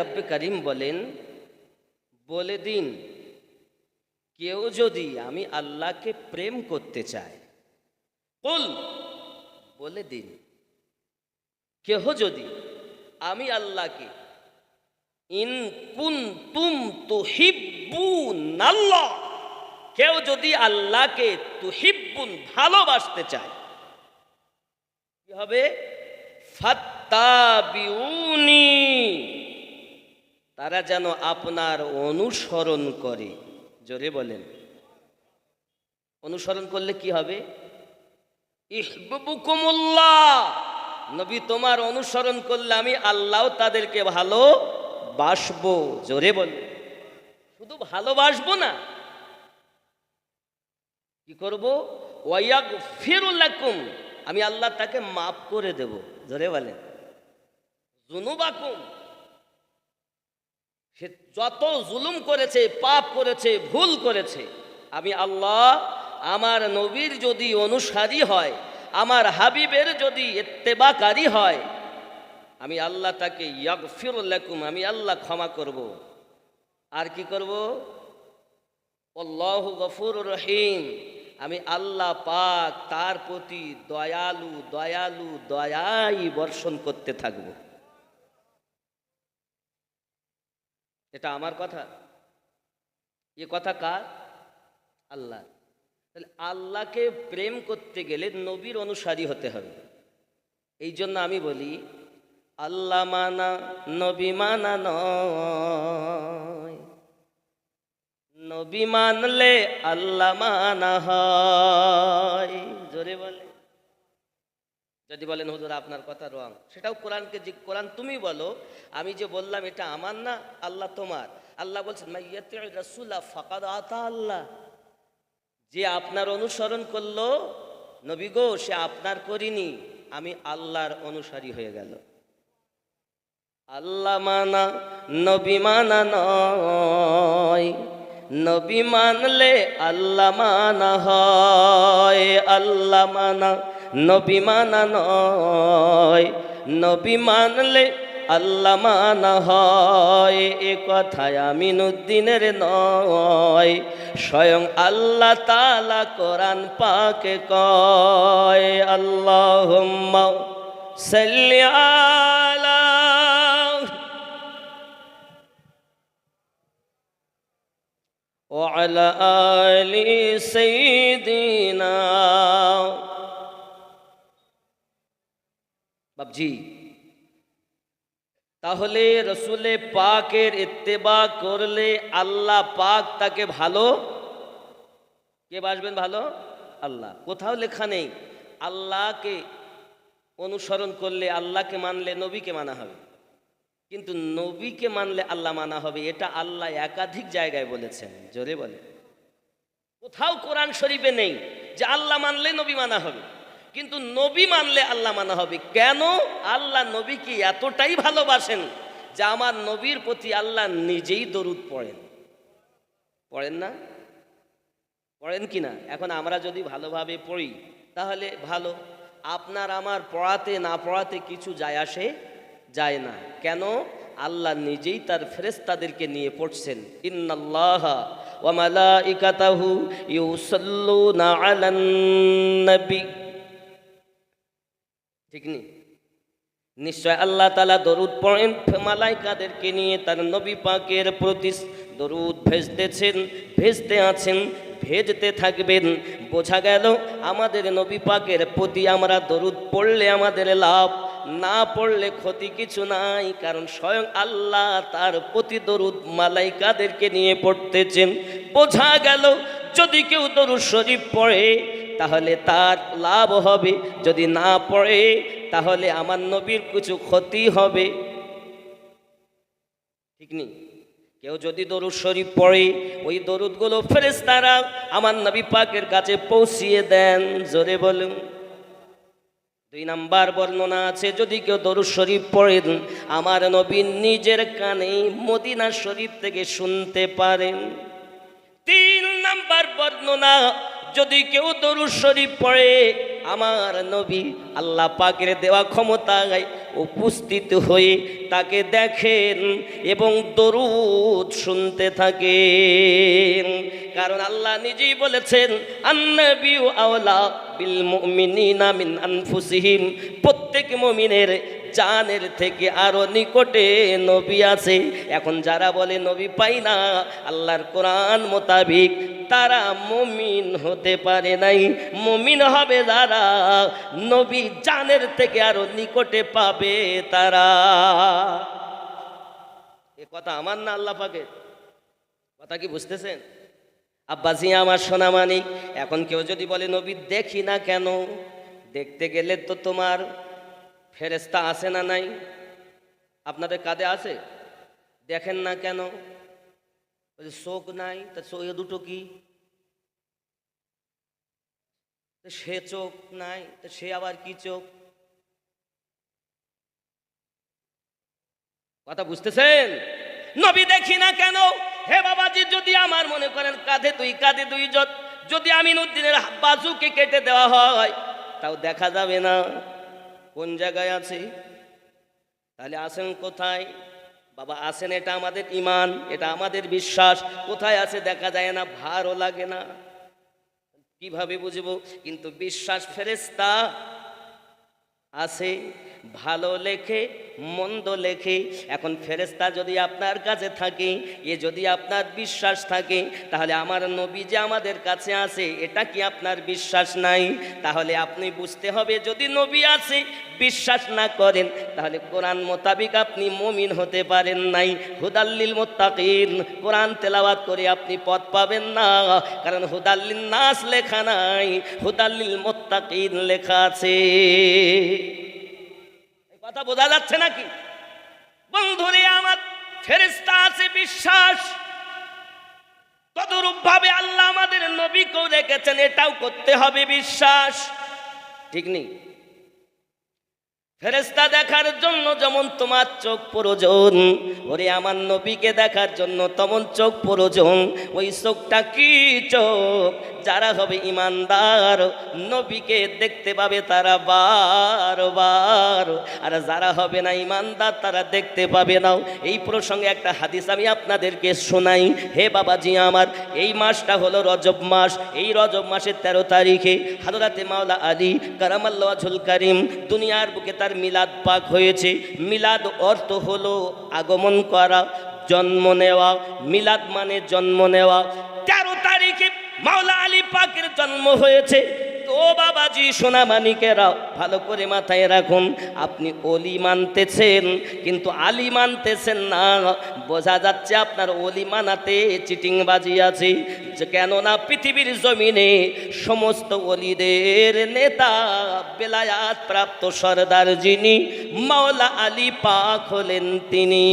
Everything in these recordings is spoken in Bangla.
রব্বে করিম বলেন, বলে দিন, কেউ যদি আমি আল্লাহকে প্রেম করতে চায় বলে দিন, কেহ যদি আমি আল্লাহকে, ইন কুন তুম তুহিব্বুন আল্লাহ, কেউ যদি আল্লাহকে তুহিব্বুন ভালোবাসতে চায়, কি হবে? ফাত্তাবিউনি। তারা যেন আপনার অনুসরণ করে। জোরে বলেন। অনুসরণ করলে কি হবে? নবী তোমার অনুসরণ করলে আমি আল্লাহ তাদেরকে ভালো বাসবো। জোরে বল শুধু ভালোবাসবো না। কি করব? ওয়াক ফিরুল্লাকুম আমি আল্লাহ তাকে মাফ করে দেব। জোরে বলেন। জুনুবাকুম সে যত জুলুম করেছে, পাপ করেছে, ভুল করেছে, আমি আল্লাহ, আমার নবীর যদি অনুসারী হয়, আমার হাবিবের যদি এত্তেবাকারী হয়, আমি আল্লাহ তাকে ইয়াগফিরুল্লাকুম আমি আল্লাহ ক্ষমা করব। আর কি করব? অল্লাহ গফুর রহিম, আমি আল্লাহ পাক তার প্রতি দয়ালু দয়ালু, দয়াই বর্ষণ করতে থাকব। এটা আমার কথা। এ কথা কার? আল্লাহ। তাহলে আল্লাহকে প্রেম করতে গেলে নবীর অনুসারী হতে হবে। এই জন্য আমি বলি, আল্লাহ মানা, নবী মানা নবী মানলে আল্লাহ মানা হয়। জোরে বলে যদি বলেন, হুজুর, আপনার কথা রং। সেটাও কোরআনকে যে কোরআন তুমি বলো, আমি যে বললাম, এটা আমার না, আল্লাহ তোমার। আল্লাহ বলছেন রাসুল্লাহ ফাকাদ আতা আল্লাহ। যে আপনার অনুসরণ করল, নবী গো, সে আপনার করিনি, আমি আল্লাহর অনুসারী হয়ে গেল। আল্লাহ মানা, নবী মানা নয়। নবী মানলে আল্লাহ মানা হয়। আল্লাহ মানা নবী মানা নয় নবী মানলে আল্লাহ মানা হয় এ কথায় আমিনুদ্দিনের নয় স্বয়ং আল্লাহ তালা কোরআন পাকে কয় আল্লাহ সাল্লিয়ালা وعلى آل سيدنا বাবজি তাহলে রসুলে পাকের ইত্তেবা করলে আল্লাহ পাক তাকে ভালো? কে বাসবেন ভালো? আল্লাহ। কোথাও লেখা নেই, আল্লাহকে অনুসরণ করলে আল্লাহকে মানলে নবীকে মানা হবে। কিন্তু নবীকে মানলে আল্লাহ মানা হবে, এটা আল্লাহ একাধিক জায়গায় বলেছেন, জোরে বলে। কোথাও কোরআন শরীফে নেই যে আল্লাহ মানলে নবী মানা হবে। কিন্তু নবী মানলে আল্লাহ মানা হবে। কেন? আল্লাহ নবীকে এতটাই ভালোবাসেন যে আমার নবীর প্রতি আল্লাহ নিজেই দরুদ পড়েন। পড়েন না? পড়েন কি না? এখন আমরা যদি ভালোভাবে পড়ি, তাহলে ভালো। আপনার আমার পড়াতে না পড়াতে কিছু যায় আসে? যায় না। কেন? আল্লাহ নিজেই তার ফেরেস্তাদেরকে নিয়ে পড়ছেন। ইন্নাল্লাহ ওয়া মালাইকাতাহু ইউসাল্লুনা আলান নবী ঠিক নি নিশ্চয় আল্লাহ তালা দরুদ পড়েন। মালাইকাদেরকে নিয়ে তার নবী পাকের প্রতি দরুদ ভেজতেছেন, ভেজতে আছেন, ভেজতে থাকবেন। বোঝা গেল আমাদের নবী পাকের প্রতি আমরা দরুদ পড়লে আমাদের লাভ, না পড়লে ক্ষতি কিছু নাই, কারণ স্বয়ং আল্লাহ তার প্রতি দরুদ মালাইকাদেরকে নিয়ে পড়তেছেন। বোঝা গেল যদি কেউ দরুদ শরীফ পড়ে তাহলে তার লাভ হবে। যদি না পড়ে, তাহলে আমার নবীর কিছু ক্ষতি হবে। ঠিক নেই? কেউ যদি দরুদ শরীফ পড়ে, ওই দরুদগুলো ফেরেস্তারা আমার নবী পাকের কাছে পৌঁছিয়ে দেন। জোরে বলুন। দুই নাম্বার বর্ণনা আছে, যদি কেউ দরুদ শরীফ পড়েন আমার নবী নিজের কানে মদিনা শরীফ থেকে শুনতে পারেন। তিন নাম্বার বর্ণনা যদি কেউ দরুদ শরীফ পড়ে, আমার নবী আল্লাহ পাকের দেওয়া ক্ষমতায় উপস্থিত হয়ে তাকে দেখেন এবং দরুদ শুনতে থাকেন। কারণ আল্লাহ নিজেই বলেছেন, আন্নাবিউ আওলা বিল মুমিনিনা মিন আনফুসিহিম। প্রত্যেক মুমিনের জানের থেকে আরও নিকটে নবী আছে। এখন যারা বলে নবী পাই না, আল্লাহর কোরআন মোতাবিক তারা মমিন হতে পারে নাই। মমিন হবে যারা? নবী জানের থেকে আরও নিকটে পাবে তারা। এ কথা আমার না আল্লাহ পাকে কথা কি বুঝতেছেন? আব্বাসি আমার সোনা মানিক এখন কেউ যদি বলে, নবী দেখি না কেন? দেখতে গেলে তো তোমার ফেরেস্তা আছে না নাই? আপনাদের কাঁধে আছে? দেখেন না কেন? চোখ নাই, তা এ দুটো কি? সে চোখ নাই, তো সে আবার কি চোখ? কথা বুঝতেছেন? নবী দেখি না কেন? হে বাবাজি, যদি আমার মনে করেন কাঁধে দুই কাঁধে দুই জত যদি আমিনুদ্দিনের বাজুকে কেটে দেওয়া হয়, তাও দেখা যাবে না। কোন জায়গায় আছে? তাহলে আসেন কোথায়? বাবা, আসেন, এটা আমাদের ইমান এটা আমাদের বিশ্বাস। কোথায় আছে দেখা যায় না, ভারও লাগে না। কীভাবে বুঝব? কিন্তু বিশ্বাস ফেরেস্তা আছে। ভালো লেখে, মন্দ লেখে। এখন ফেরেস্তা যদি আপনার কাছে থাকে, এ যদি আপনার বিশ্বাস থাকে, তাহলে আমার নবী যে আমাদের কাছে আছে, এটা কি আপনার বিশ্বাস নাই? তাহলে আপনি বুঝতে হবে, যদি নবী আছে, বিশ্বাস না করেন, তাহলে কোরআন মোতাবিক আপনি মমিন হতে পারেন নাই। হুদাল্লিল মোত্তাকিন, কোরআন তেলাওয়াত করে আপনি পথ পাবেন না। কারণ হুদাল্লিল নাস লেখা নাই হুদাল্লিল মোত্তাকিন লেখা আছে। কথা বোঝা যাচ্ছে নাকি? বন্ধুরে আমার ফেরেস্তা আছে, বিশ্বাস। তদরূপ ভাবে আল্লাহ আমাদের নবীকেও রেখেছেন এটাও করতে হবে, বিশ্বাস। ঠিক নেই? ফেরেস্তা দেখার জন্য যেমন তোমার চোখ প্রয়োজন, ওরে আমার নবীকে দেখার জন্য তেমন চোখ প্রয়োজন। ওই চোখটা কি চোখ? যারা হবে ইমানদার, নবীকে দেখতে পাবে তারা বারবার। আর যারা হবে না ইমানদার, তারা দেখতে পাবে না। এই প্রসঙ্গে একটা হাদিস আমি আপনাদেরকে শোনাই। হে বাবাজি আমার, এই মাসটা হলো রজব মাস। এই রজব মাসের তেরো তারিখে হাজরাতে মাওলা আলী, কারামাল্লা ঝুল কারিম, দুনিয়ার বুকে তার মিলাদ পাক হয়েছে। মিলাদ অর্থ হলো আগমন করা, জন্ম নেওয়া। মিলাদ মানে জন্ম নেওয়া। তেরো তারিখে মাওলা আলী পাকের জন্ম হয়েছে। তো বাবাজি সোনা মানিকেরা ভালো করে মাথায় রাখুন, আপনি অলি মানতেছেন, কিন্তু আলি মানতেছেন না। বোঝা যাচ্ছে আপনার অলি মানাতে চিটিংবাজি আছে। যে কেননা পৃথিবীর জমিনে সমস্ত অলিদের নেতা, বেলায়াত প্রাপ্ত সর্দার যিনি, মাওলা আলী পাক হলেন তিনি।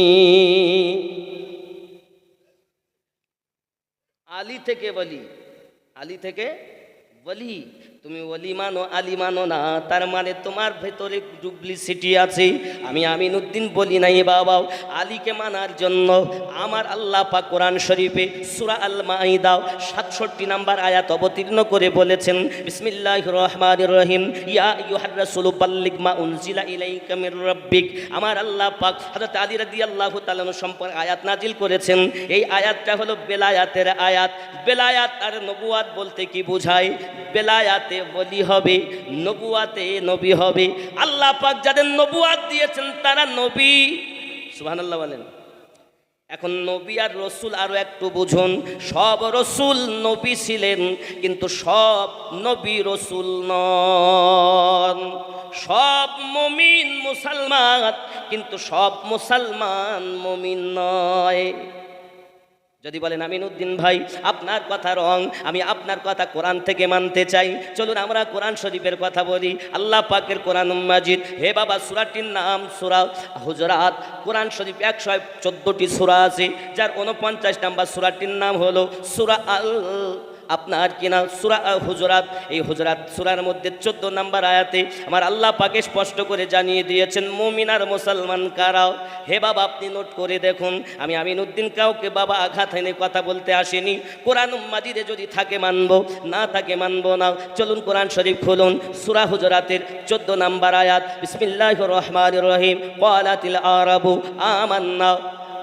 আলী থেকে বলি, আলী থেকে বলি তুমি অলি মানো, আলী মানো না, তার মানে তোমার ভেতরে ডুপ্লিসিটি আছে। আমি আমিনুদ্দিন বলি নাই বাবাও আলীকে মানার জন্য আমার আল্লাহ পা কোরআন শরীফে সুরা আল মাইদাও সাতষট্টি নাম্বার আয়াত অবতীর্ণ করে বলেছেন বিসমিল্লাহ রহমান রহিম, ইয়া ইউহার রাসূলু বাল্লিগ মা উনজিলা ইলাইকা মির রাব্বিক। আমার আল্লাহ পাক হযরত আলী রাদিয়াল্লাহু তাআলা সম্পর্কে আয়াত নাজিল করেছেন। এই আয়াতটা হলো বেলায়াতের আয়াত। বেলায়াত আর নবুয়াত বলতে কি বোঝায়? বেলায়াতে বলি হবে, নবুয়াতে নবী হবে। আল্লাহ পাক যাদের নবুয়াত দিয়েছেন, তারা নবী। সুবহানাল্লাহ বলেন। এখন নবী আর রসুল আরও একটু বুঝুন। সব রসুল নবী ছিলেন, কিন্তু সব নবী রসুল নন। সব মমিন মুসলমান, কিন্তু সব মুসলমান মমিন নয়। যদি বলেন, আমিনুদ্দিন ভাই, আপনার কথা রং, আমি আপনার কথা কোরআন থেকে মানতে চাই। চলুন, আমরা কোরআন শরীফের কথা বলি। আল্লাহ পাকের কোরআন মাজিদ। হে বাবা, সুরাটির নাম সুরা হুজরাত। কোরআন শরীফ একশো চোদ্দোটি সুরা আছে, যার উনপঞ্চাশ নাম্বার সুরাটির নাম হলো সুরা আল আপনার কিনা সুরা হুজরাত এই হুজরাত সুরার মধ্যে চোদ্দ নাম্বার আয়াতে আমার আল্লাহ পাকে স্পষ্ট করে জানিয়ে দিয়েছেন মুমিনার মুসলমান কারাও হে বাবা, আপনি নোট করে দেখুন, আমি আমিনুদ্দিন কাউকে বাবা আঘাত এনে কথা বলতে আসিনি। কোরআন মাজিদে যদি থাকে মানব, না থাকে মানব না। চলুন কোরআন শরীফ খুলুন। সুরা হুজরাতের চোদ্দ নাম্বার আয়াত বিসমিল্লাহ রহমান রহিম কলাতিল আরাবু, আমান্না।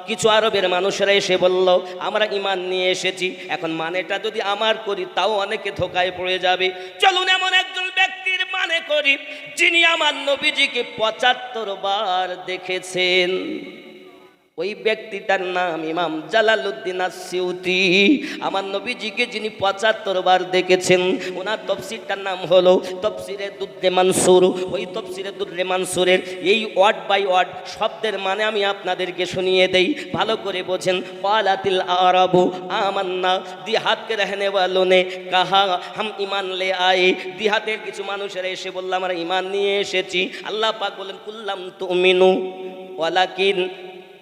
কিছু আরবের মানুষেরা এসে বলল, আমরা ইমান নিয়ে এসেছি, এখন মানেটা যদি আমার করি, তাও অনেকে ধোকায় পড়ে যাবে। চলুন এমন একজন ব্যক্তির মানে করি, যিনি আমার নবীজিকে পঁচাত্তর বার দেখেছেন। ওই ব্যক্তিটার নাম ইমাম জালালুদ্দিন আসিউতি আমার নবীজিকে যিনি পঁচাত্তর বার দেখেছেন, ওনার তফসিরটার নাম হলো তফসিরে দুদ্দে মানসুর। ওই তফসিরে দুদ্দে মানসুরের এই ওয়ার্ড বাই ওয়ার্ড শব্দের মানে আমি আপনাদেরকে শুনিয়ে দেই। ভালো করে বোঝেন, পালাতিল আরবু আমান্না, দিহাতকে রহনে ওয়ালোনে কাহা, হাম ইমান লে আয়ে। দিহাতের কিছু মানুষেরা এসে বললাম আমরা ইমান নিয়ে এসেছি। আল্লাহ পাক বলেন, কুল্লাম তুমিনু ওয়ালাকিন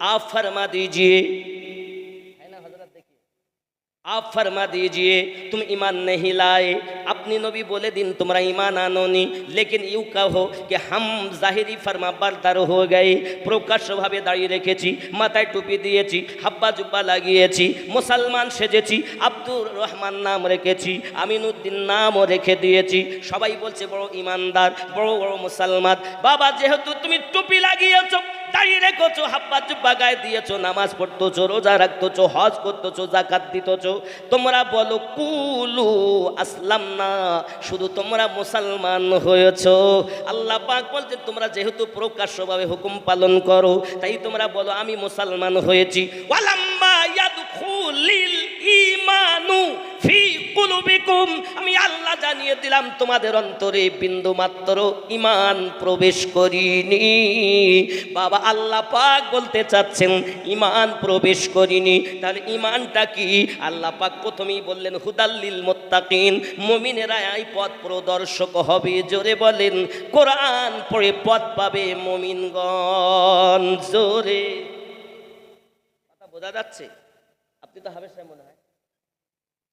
आप फरमा दीजिए। आप फरमा दीजिए, तुम ईमान नहीं लाए। अपनी नबी बोले दिन तुम्हारा ईमान आनोनी लेकिन यूँ कहो कि हम জাহিরি ফরমা বারদার হয়ে গই প্রকাশ্যভাবে দাঁড়িয়ে রেখেছি মাথায় টুপি দিয়েছি হাব্বা জুব্বা লাগিয়েছি মুসলমান সেজেছি আব্দুর রহমান নাম রেখেছি আমিনুদ্দিন নামও রেখে দিয়েছি। সবাই বলছে, বড় ইমানদার, বড় বড় মুসলমান। বাবা, যেহেতু তুমি টুপি লাগিয়েছো দাঁড়িয়ে রেখেছো হাব্বা জুব্বা গায়ে দিয়েছ, নামাজ পড়তেছো, রোজা রাখতেছো, হজ করতেছো জাকাত দিতেছো। তোমরা বলো, কুলু আসলাম না শুধু তোমরা মুসলমান হয়েছো। আল্লাহ পাক বলছে, তোমরা যেহেতু প্রকাশ্যভাবে হুকুম পালন করো, তাই তোমরা বলো, আমি মুসলমান হয়েছি। ওয়ালাম্মা কুলুবিকুম আমি আল্লাহ জানিয়ে দিলাম, তোমাদের অন্তরে বিন্দু মাত্র ইমান প্রবেশ করিনি। বাবা আল্লাহ পাক বলতে চাচ্ছেন ইমান প্রবেশ করিনি। তাহলে ইমানটা কি? আল্লাহ পাক প্রথমেই বললেন হুদাল্লিল মোত্তাকিন। মুমিনেরা এই পথ প্রদর্শক হবে, জোরে বলেন, কোরআন পড়ে পথ পাবে মুমিনগণ, জোরে। কথা বোঝা যাচ্ছে? আপনি তো হাবেশ সাহেব মনে হয়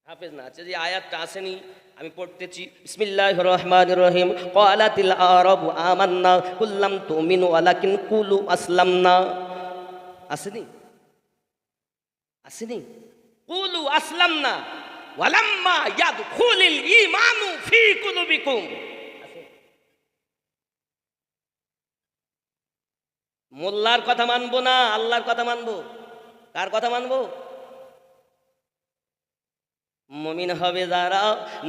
হাফেজ না আচ্ছা যে আয়াতটা আসেনি, আমি পড়তেছি বিসমিল্লাহ রহমান রহিম কালাতিল আরব আমান্না, কুল্লাম তুমিনু ওয়ালাকিন কুলু আসলামনা। আসেনি? আসেনি? কুলু আসলামনা, ওয়ালাম্মা ইয়াদখুলিল ঈমানু ফি কুলুবিকুম। মোল্লার কথা মানবো না, আল্লাহর কথা মানবো? কার কথা মানবো? মমিন হবে যারা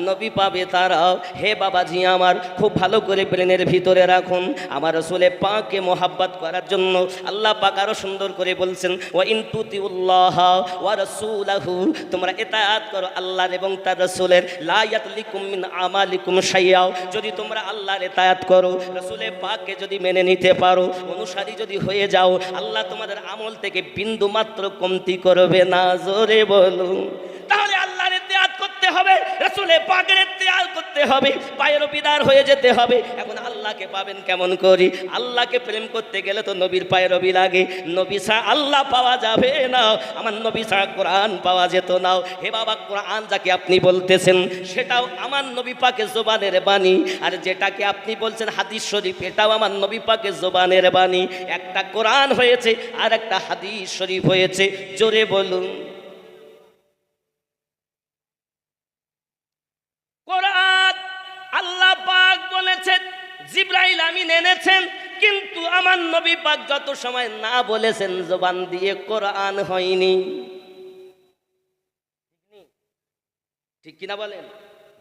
নবী পাবে তারাও। হে বাবাজি আমার, খুব ভালো করে ব্রেনের ভিতরে রাখুন। আমার রসুলে পাকে মোহাব্বত করার জন্য আল্লাহ পাক আরও সুন্দর করে বলছেন ও ইনতুতিউল্লাহ ওয়া রাসূলাহু। তোমরা এতায়াত করো আল্লাহর এবং তার রসুলের। লায়াত লিকুম মিন আমালিকুম সাইয়াও যদি তোমরা আল্লাহর এতায়াত করো, রসুলে পাককে যদি মেনে নিতে পারো, অনুসারী যদি হয়ে যাও, আল্লাহ তোমাদের আমল থেকে বিন্দু মাত্র কমতি করবে না। জোরে বলুন তাহলে আল্লাহর ইত্তেয়াত করতে হবে রসুলে পাকের ইত্তেয়াত করতে হবে, পায়ের বিদার হয়ে যেতে হবে। এখন আল্লাহকে পাবেন কেমন করি? আল্লাহকে প্রেম করতে গেলে তো নবীর পায়ের রবি লাগে। নবী ছাড়া আল্লাহ পাওয়া যাবে না, আমার নবী ছাড়া কোরআন পাওয়া যেত না। হে বাবা, কোরআন যাকে আপনি বলতেছেন, সেটাও আমার নবী পাকে জোবানের বাণী। আর যেটাকে আপনি বলছেন হাদিস শরীফ, এটাও আমার নবী পাকে জোবানের বাণী। একটা কোরআন হয়েছে আর একটা হাদিস শরীফ হয়েছে। জোরে বলুন। জিব্রাইল এনেছেন, কিন্তু আমার নবী পাক যত সময় না বলেছেন, জবান দিয়ে কোরআন হয়নি। ঠিক কিনা বলেন?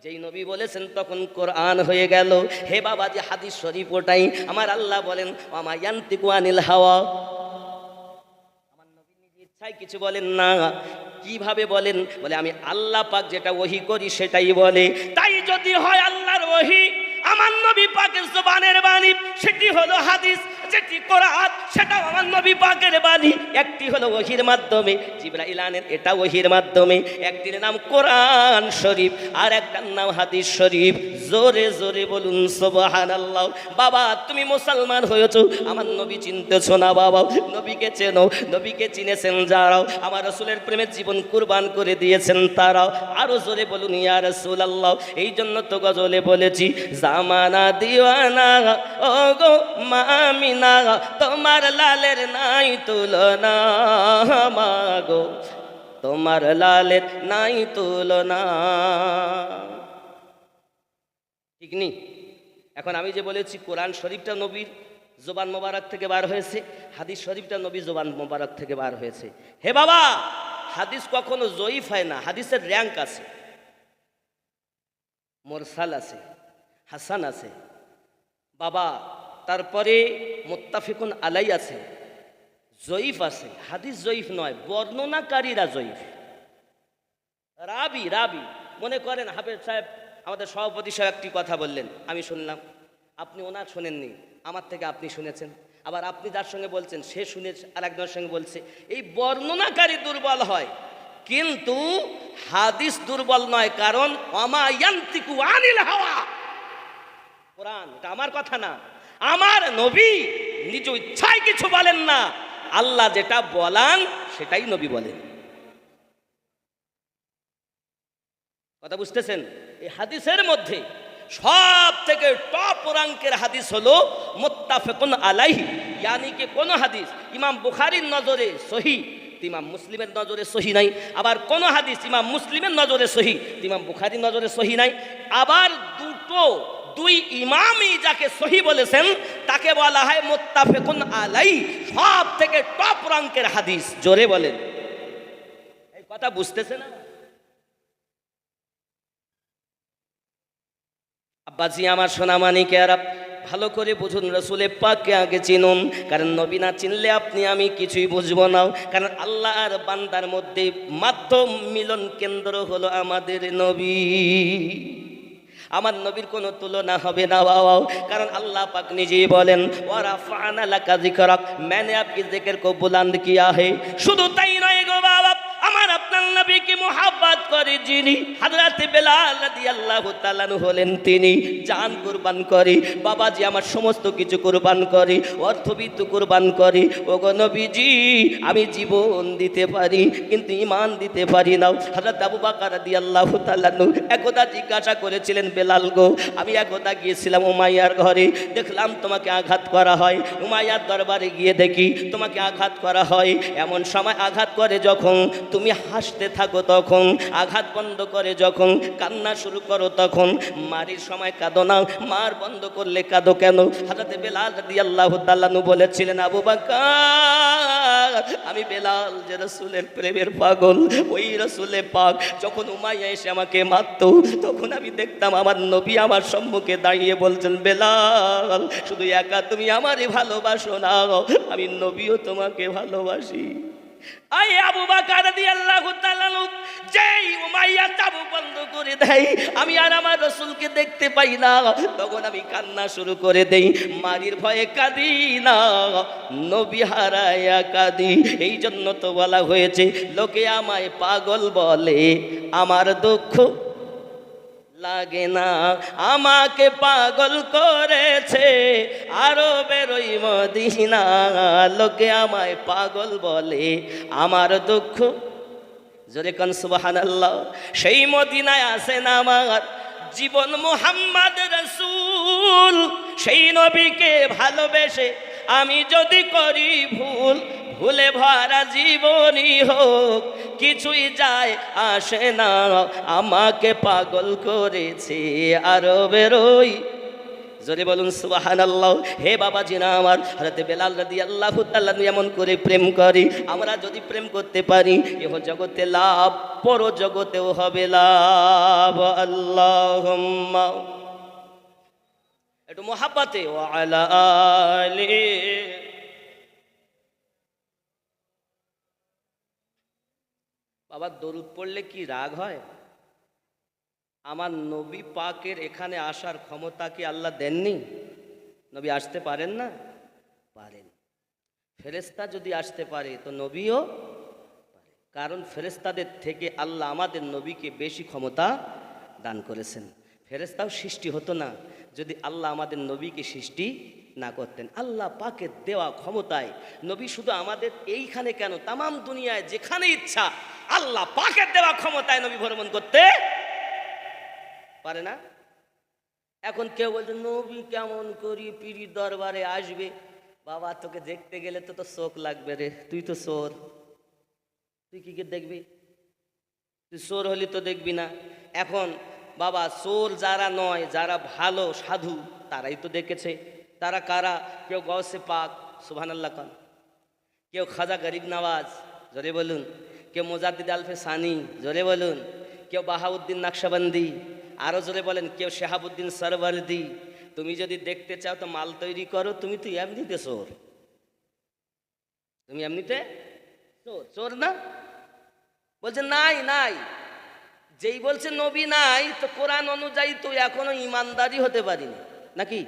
যেই নবী বলেছেন, তখন কোরআন হয়ে গেল। হে বাবা, যে হাদিস শরীফ ওটাই। আমার আল্লাহ বলেন আমায়ান্তিকু আনিল হাওয়া। আমার নবী নিজে ইচ্ছায় কিছু বলেন না। কীভাবে বলেন? বলে, আমি আল্লাহ পাক যেটা ওহি করি, সেটাই বলে। তাই যদি হয় আল্লাহর ওহি আমার নবী পাকের জবানের বাণী সেটি হলো হাদিস। যেটি কোরআন সেটাও আমার নবী পাকের বাণী। একটি হলো ওহির মাধ্যমে, জিব্রাইল আনেন, এটা ওহির মাধ্যমে। একটির নাম কোরআন শরীফ, আর একটার নাম হাদিস শরীফ। জোরে জোরে বলুন সোবাহান আল্লাহ বাবা, তুমি মুসলমান হয়েছো, আমার নবী চিনতেছো না বাবা। নবীকে চেনো, নবীকে চিনেছেন যারাও। আমার রসুলের প্রেমের জীবন কুরবান করে দিয়েছেন তারাও। আরও জোরে বলুন, ইয়া রসুল আল্লাহ এই জন্য তো গজলে বলেছি, জামানা দিওয়ানা ও গো মামিনা তোমার লালের নাই তুলনা, মাগো। তোমার লালের নাই তুলনা। ঠিক নি এখন আমি যে বলেছি, কোরআন শরীফটা নবীর জোবান মোবারক থেকে বার হয়েছে, হাদিস শরীফটা নবী জোবান মোবারক থেকে বার হয়েছে। হে বাবা, হাদিস কখনো জয়ীফ হয় না, হাদিসের র্যাঙ্ক আছে। মোরসাল আছে, হাসান আছে। বাবা তারপরে মোত্তাফিকুন আলাই আছে, জয়ীফ আছে, হাদিস জয়ীফ নয়, বর্ণনাকারীরা জয়ীফ। রাবি রাবি, মনে করেন হাফেজ সাহেব আমাদের সভাপতি সাহেব একটি কথা বললেন, আমি শুনলাম। আপনি ওনার শোনেননি, আমার থেকে আপনি শুনেছেন। আবার আপনি যার সঙ্গে বলছেন, সে শুনে আর একজনের সঙ্গে বলছে, এই বর্ণনাকারী দুর্বল হয়। কিন্তু হাদিস দুর্বল নয়, কারণ আনিল হাওয়া। কোরআন, এটা আমার কথা না। আমার নবী নিজ ইচ্ছায় কিছু বলেন না। আল্লাহ যেটা বলান, সেটাই নবী বলেন। কথা বুঝতেছেন? এই হাদিসের মধ্যে সব থেকে টপ রাঙ্কের হাদিস হলো মোত্তাফেকুন আলাইহি। ইয়ানি কে কোন হাদিস? ইমাম বুখারির নজরে সহি ইমাম মুসলিমের নজরে সহি নাই। আবার কোন হাদিস ইমাম মুসলিমের নজরে সহি ইমাম বুখারির নজরে সহি নাই। আবার দুটো দুই ইমামই যাকে সহি বলেছেন, তাকে বলা হয় মোত্তাফেকুন আলাই সব থেকে টপ রাঙ্কের হাদিস, জোরে বলেন। এই কথা বুঝতেছে না? আব্বাজি, আমার সোনামানিকে আর ভালো করে বুঝুন, রসুলে পাককে আগে চিনুন, কারণ নবী না চিনলে আপনি, আমি কিছুই বুঝব না। কারণ আল্লাহ আর বান্দার মধ্যে মাধ্যম মিলন কেন্দ্র হলো আমাদের নবী। আমার নবীর কোনো তুলনা হবে না বাবাও কারণ আল্লাহ পাক নিজেই বলেন ওরা ফানা লাকা খরক ম্যানে আপনি জেকের কো বুলান্দ কিয়া হে শুধু তাই নয় গো বাবা, আমার আপনার নবীকে মোহাব মোহাব্বত করে যিনি হাজরাতে বেলাল রাদিয়াল্লাহু তাআলা হলেন তিনি। জান কুরবান করে, বাবাজি আমার সমস্ত কিছু কুরবান করে, অর্থবিত্ত কুরবান করে। ওগো নবীজি, আমি জীবন দিতে পারি, কিন্তু ইমান দিতে পারি না। হযরত আবু বকর রাদিয়াল্লাহু তাআলা একদা জিজ্ঞাসা করেছিলেন, বেলাল গো, আমি একদা গিয়েছিলাম উমাইয়ার ঘরে, দেখলাম তোমাকে আঘাত করা হয়। উমাইয়ার দরবারে গিয়ে দেখি, তোমাকে আঘাত করা হয়। এমন সময় আঘাত করে যখন, তুমি হাসতে থাকো তখন আঘাত বন্ধ করে, যখন কান্না শুরু করো, তখন মারির সময় কাঁদো না। মার বন্ধ করলে কাঁদো কেন? হাজাতে বেলাল আল্লাহ তাআলাহু বলেছিলেন, আবু বকর, আমি বেলাল যে রসুলের প্রেমের পাগল, ওই রসুলে পাক যখন উমাইয়া এসে আমাকে মারত, তখন আমি দেখতাম আমার নবী আমার সম্মুখে দাঁড়িয়ে বলছেন, বেলাল, শুধু একা তুমি আমারই ভালোবাসো না, আমি নবীও তোমাকে ভালোবাসি। আই আবু বাকার রাদিয়াল্লাহু তাআলা যেই বন্ধ করে দেয়, আমি আর আমার রসুলকে দেখতে পাই না। তখন আমি কান্না শুরু করে দেই, মারির ভয়ে কাঁদি না এই জন্য তো বলা হয়েছে, লোকে আমায় পাগল বলে, আমার দুঃখ লাগে না। আমাকে পাগল করেছে আরও বেরোই মদিনা। লোকে আমায় পাগল বলে। আমার দুঃখ। জোরে কন সুবহানাল্লাহ। সেই মদিনায় আসে না আমার জীবন মোহাম্মদ রসুল। সেই নবীকে ভালোবেসে আমি যদি করি ভুল ভুলে ভরা জীবনই হোক, কিছুই যায় আসে না। আমাকে পাগল করেছে আরও বেরোই যদি বলুন সুবাহান আল্লাহ হে বাবা জিনা আমার হারাতে বেলাল রাদি আল্লাহ এমন করে প্রেম করি, আমরা যদি প্রেম করতে পারি, এহ জগতে লাভ, পর জগতেও হবে লাভ। আল্লাহ একটু আলা আলি বাবা দরুদ পড়লে কি রাগ হয়? আমার নবী পাকের এখানে আসার ক্ষমতা কি আল্লাহ দেননি? নবী আসতে পারেন না? পারেন। ফেরেস্তা যদি আসতে পারে, তো নবীও পারে। কারণ ফেরেস্তাদের থেকে আল্লাহ আমাদের নবীকে বেশি ক্ষমতা দান করেছেন। ফেরেস্তাও সৃষ্টি হতো না। যদি আল্লাহ আমাদের নবীকে সৃষ্টি না করতেন। আল্লাহ পাকের দেওয়া ক্ষমতায় নবী শুধু আমাদের এইখানে কেন? তামাম দুনিয়ায় যেখানে ইচ্ছা, আল্লাহ পাকের দেওয়া ক্ষমতায় নবী ভ্রমণ করতে পারে না। এখন কেউ বলছে, নবী কেমন করি পিড়ি দরবারে আসবে? বাবা, তোকে দেখতে গেলে তো তো চোখ লাগবে রে। তুই তো চোর। তুই কি দেখবি? তুই চোর হলি তো দেখবি না। এখন বাবা, চোর যারা নয়, যারা ভালো, সাধু, তারাই তো দেখেছে। তারা কারা? কেউ গসে পাক সুবহান আল্লাহ খান কেউ খাজা গরিব নওয়াজ, জোরে বলুন। কেউ মোজাদ্দিদ আলফে সানি, জোরে বলুন। কেউ বাহাউদ্দিন নকশবন্দি আরও জোরে বলেন, কেউ শেহাবুদ্দিন সরবর্দি তুমি যদি দেখতে চাও তো মাল তৈরি করো, তুমি তো এমনিতে চোর। তুমি এমনিতে চোর চোর না? বলছে, নাই নাই। যেই বলছে নবী নাই, তো কোরআন অনুযায়ী তো এখনও ইমানদারি হতে পারিনি। নাকি?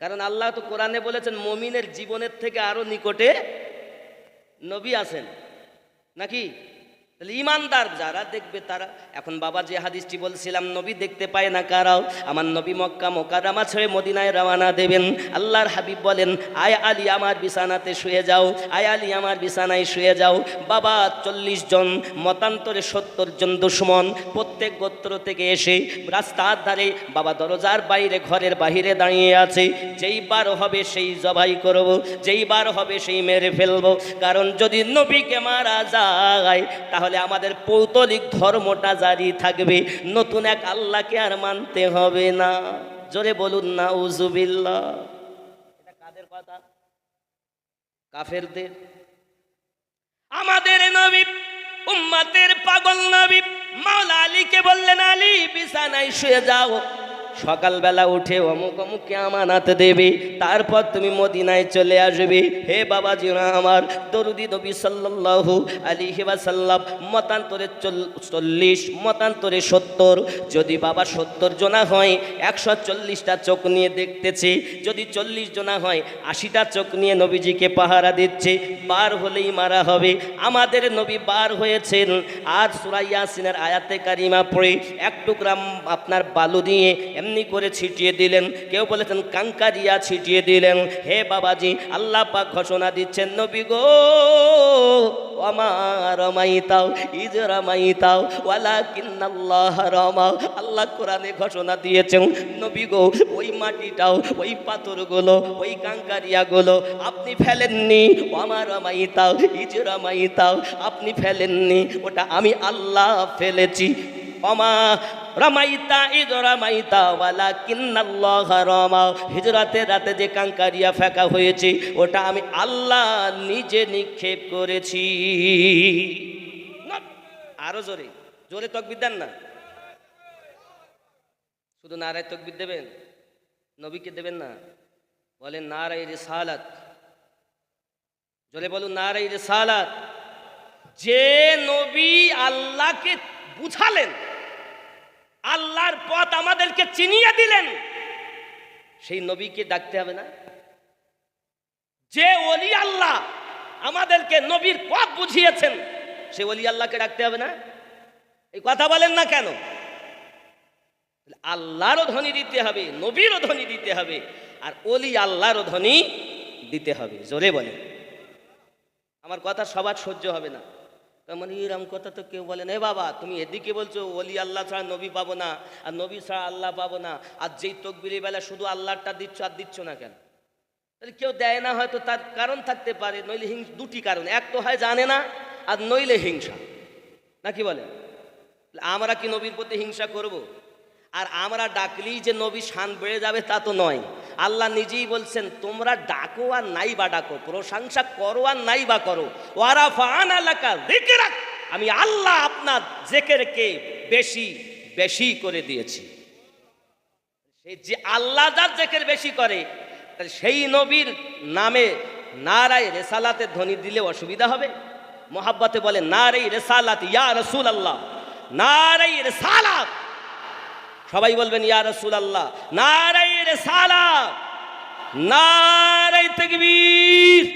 কারণ আল্লাহ তো কোরআনে বলেছেন মমিনের জীবনের থেকে আরও নিকটে নবী আছেন। নাকি? তাহলে ইমানদার যারা দেখবে তারা, এখন বাবা যে হাদিসটি বলছিলাম, নবী দেখতে পায় না কারাও, আমার নবী মক্কা মোকারামা ছেড়ে মদিনায় রওয়ানা দেবেন। আল্লাহর হাবিব বলেন, আয় আলী, আমার বিছানাতে শুয়ে যাও, আয় আলী, আমার বিছানায় শুয়ে যাও। বাবা চল্লিশ জন, মতান্তরে সত্তর জন দুশ্মন, প্রত্যেক গোত্র থেকে এসে রাস্তার ধারে বাবা দরজার বাইরে ঘরের বাহিরে দাঁড়িয়ে আছে। যেই বার হবে সেই জবাই করব, যেই বার হবে সেই মেরে ফেলব। কারণ যদি নবীকে মারা যায়, তাহলে আমাদের পৌতলিক ধর্মটা জারি থাকবে। নতুন এক আল্লাহকে আর মানতে হবে না। জোরে বলুন না উজুবিল্লা এটা কাদের কথা? কাফেরদের। আমাদের নবী, উম্মাতের পাগল নবী, মাওলা আলীকে বললেন, আলী, বিছানায় শুয়ে যাও। সকালবেলা উঠে অমুক অমুককে আমানাত দেবে, তারপর তুমি মদিনায় চলে আসবে। হে বাবা জিনা আমার, দরুদি নবী সাল্লাল্লাহু আলাইহি ওয়াসাল্লাম, মতান্তরে চল্লিশ, মতান্তরে সত্তর। যদি বাবা সত্তর জনা হয়, একশো চল্লিশটা চোখ নিয়ে দেখতেছে। যদি চল্লিশ জনা হয়, আশিটা চোখ নিয়ে নবীজিকে পাহারা দিচ্ছে। বার হলেই মারা হবে। আমাদের নবী বার হয়েছেন। আর সুরাইয়াসিনের আয়াতে কারিমা পড়ে এক টুকরা আপনার বালু দিয়ে এমনি করে ছিটিয়ে দিলেন। কেউ বলেছেন, কাঙ্কারিয়া ছিটিয়ে দিলেন। হে বাবাজি, আল্লাহ পাক ঘোষণা দিচ্ছেন, নবী গো আমার রমাইতাও ইজ রমাইতাও ওয়ালা কিন্নাল্লাহ রমাও আল্লাহ কোরআনে ঘোষণা দিয়েছেন, নবী গো, ওই মাটিটাও, ওই পাথরগুলো, ওই কাঙ্কারিয়াগুলো আপনি ফেলেননি। আমার রমাইতাও ইজ রমাইতাও আপনি ফেলেননি। ওটা আমি আল্লাহ ফেলেছি। অমা রমাইতা, ইদ রমাইতা ওয়ালা কিন্নাল্লাহ রমাও হিজরাতের রাতে যে কাঙ্কারিয়া ফেঁকা হয়েছে, ওটা আমি আল্লাহ নিজে নিক্ষেপ করেছি। আরও জোরে। জোরে তকবির দেন না। শুধু নারায় তকবির দেবেন? নবীকে দেবেন না? বলেন, নারায় রে সালাত জোরে বলুন, নারায় রে সালাত যে নবী আল্লাহকে বুঝালেন আল্লাহর পথ আমাদেরকে চিনিয়ে দিলেন। সেই নবীকে ডাকতে হবে না। যে অলি আল্লাহ আমাদেরকে নবীর পথ বুঝিয়েছেন, সে অলি আল্লাহকে ডাকতে হবে না। এই কথা বলেন না কেন? আল্লাহরও ধ্বনি দিতে হবে, নবীরও ধ্বনি দিতে হবে, আর অলি আল্লাহরও ধ্বনি দিতে হবে। জোরে বলে আমার কথা সবার সহ্য হবে না। মানে এরম কথা তো কেউ বলে না। "এ বাবা, তুমি এদিকে বলছো, ওলি আল্লাহ ছাড়া নবী পাবো না, আর নবী ছাড়া আল্লাহ পাবো না, আর যেই তকবির বেলা শুধু আল্লাহটা দিচ্ছ আর দিচ্ছ না কেন? তাহলে কেউ দেয় না হয়তো, তার কারণ থাকতে পারে, নইলে হিংস, দুটি কারণ। এক তো হয় জানে না, আর নইলে হিংসা। নাকি বলে? আমরা কি নবীর প্রতি হিংসা করব। আর আমরা ডাকলেই যে নবী শান বেড়ে যাবে তা তো নয়। আল্লাহ নিজেই বলছেন, তোমরা ডাকো আর নাই বা ডাকো, প্রশংসা করো আর নাই বা করো। ওয়ারা ফান আলাকা জিকিরাক আমি আল্লাহ আপনার জেকেরকে বেশি বেশি করে দিয়েছি। সেই যে আল্লাহ যার জেকের বেশি করে সেই নবীর নামে নারায় রেসালাতে ধ্বনি দিলে অসুবিধা হবে। মোহাব্বতে বলে নারাই রেসালাত ইয়া রসুল আল্লাহ নারাই রেসালাত। সবাই বলবেন, ইয়া রসুল আল্লাহ নারাই রেসালাত নারাই তকবীর।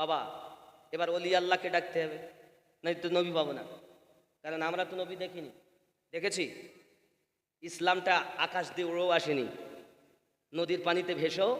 বাবা, এবার অলি আল্লাহকে ডাকতে হবে, নাই তো নবী পাবো না, কারণ আমরা তো নবী দেখিনি। দেখেছি? ইসলামটা আকাশ দিয়ে উড়েও আসেনি। নদীর পানিতে ভেসেও